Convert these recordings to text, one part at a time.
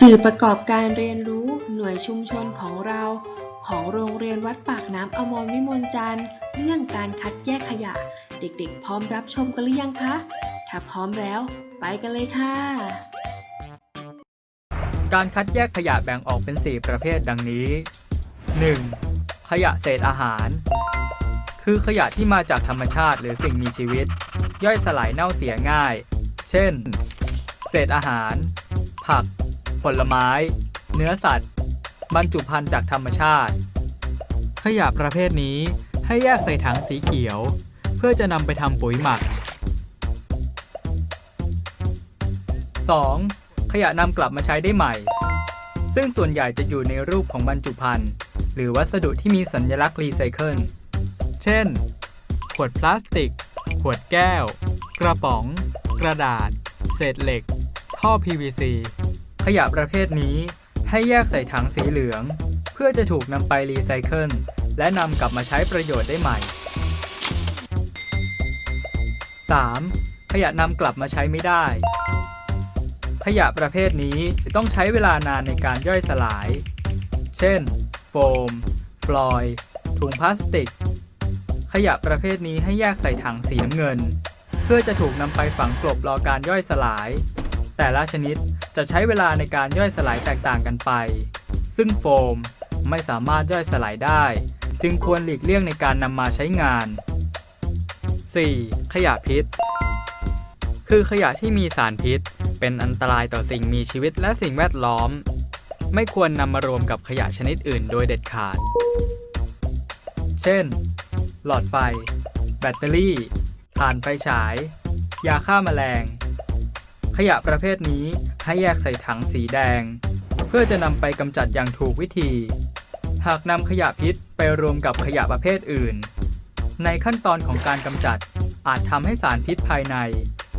สื่อประกอบการเรียนรู้หน่วยชุมชนของเรา ของโรงเรียนวัดปากน้ำอมรวิมลจันทร์เรื่องการคัดแยกขยะ เด็กๆ พร้อมรับชมกันหรือยังคะ ถ้าพร้อมแล้ว ไปกันเลยค่ะ การคัดแยกขยะแบ่งออกเป็น 4 ประเภทดังนี้ 1. ขยะเศษอาหาร คือขยะที่มาจากธรรมชาติหรือสิ่งมีชีวิต ย่อยสลายเน่าเสียง่าย เช่น เศษอาหาร ผัก ผลไม้ เนื้อสัตว์ บรรจุภัณฑ์จากธรรมชาติ ขยะประเภทนี้ให้แยกใส่ถังสีเขียว เพื่อจะนำไปทำปุ๋ยหมัก 2. ขยะนำกลับมาใช้ได้ใหม่ ซึ่งส่วนใหญ่จะอยู่ในรูปของบรรจุภัณฑ์หรือวัสดุที่มีสัญลักษณ์รีไซเคิล เช่น ขวดพลาสติก ขวดแก้ว กระป๋อง กระดาษ เศษเหล็ก ท่อ PVC ขยะประเภทนี้ให้แยกใส่ถังสีเหลือง เพื่อจะถูกนำไปรีไซเคิลและนำกลับมาใช้ประโยชน์ได้ใหม่ 3. ขยะนำกลับมาใช้ไม่ได้ ขยะประเภทนี้ต้องใช้เวลานานในการย่อยสลาย เช่น โฟม ฟลอยด์ถุงพลาสติก ขยะประเภทนี้ให้แยกใส่ถังสีน้ำเงิน เพื่อจะถูกนำไปฝังกลบรอการย่อยสลาย แต่ละชนิดจะใช้เวลาในการย่อยสลายแตกต่างกันไป ซึ่งโฟมไม่สามารถย่อยสลายได้ จึงควรหลีกเลี่ยงในการนำมาใช้งาน 4. ขยะพิษ คือขยะที่มีสารพิษ เป็นอันตรายต่อสิ่งมีชีวิตและสิ่งแวดล้อม ไม่ควรนำมารวมกับขยะชนิดอื่นโดยเด็ดขาด เช่น หลอดไฟ แบตเตอรี่ ถ่านไฟฉาย ยาฆ่าแมลง ขยะประเภทนี้ให้แยกใส่ถังสีแดง เพื่อจะนำไปกำจัดอย่างถูกวิธี หากนำขยะพิษไปรวมกับขยะประเภทอื่น ในขั้นตอนของการกำจัดอาจทำให้สารพิษภายใน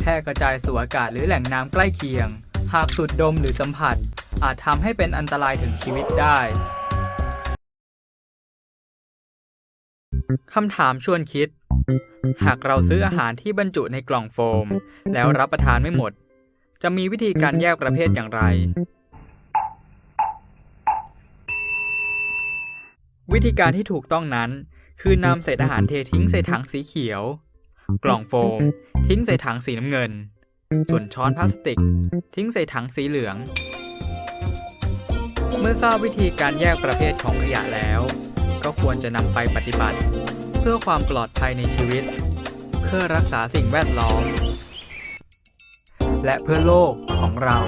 แพร่กระจายสู่อากาศหรือแหล่งน้ำใกล้เคียง หากสูดดมหรือสัมผัส อาจทำให้เป็นอันตรายถึงชีวิตได้คำถามชวนคิด หากเราซื้ออาหารที่บรรจุในกล่องโฟม แล้วรับประทานไม่หมด จะมีวิธีการแยกประเภทอย่างไร วิธีการที่ถูกต้องนั้น คือนำเศษอาหารเททิ้งใส่ถังสีเขียว กล่องโฟม ทิ้งใส่ถังสีน้ำเงิน ส่วนช้อนพลาสติก ทิ้งใส่ถังสีเหลือง เมื่อทราบวิธีการแยกประเภทของขยะแล้ว ก็ควรจะนำไปปฏิบัติ เพื่อความปลอดภัยในชีวิต เพื่อรักษาสิ่งแวดล้อม และเพื่อโลกของเรา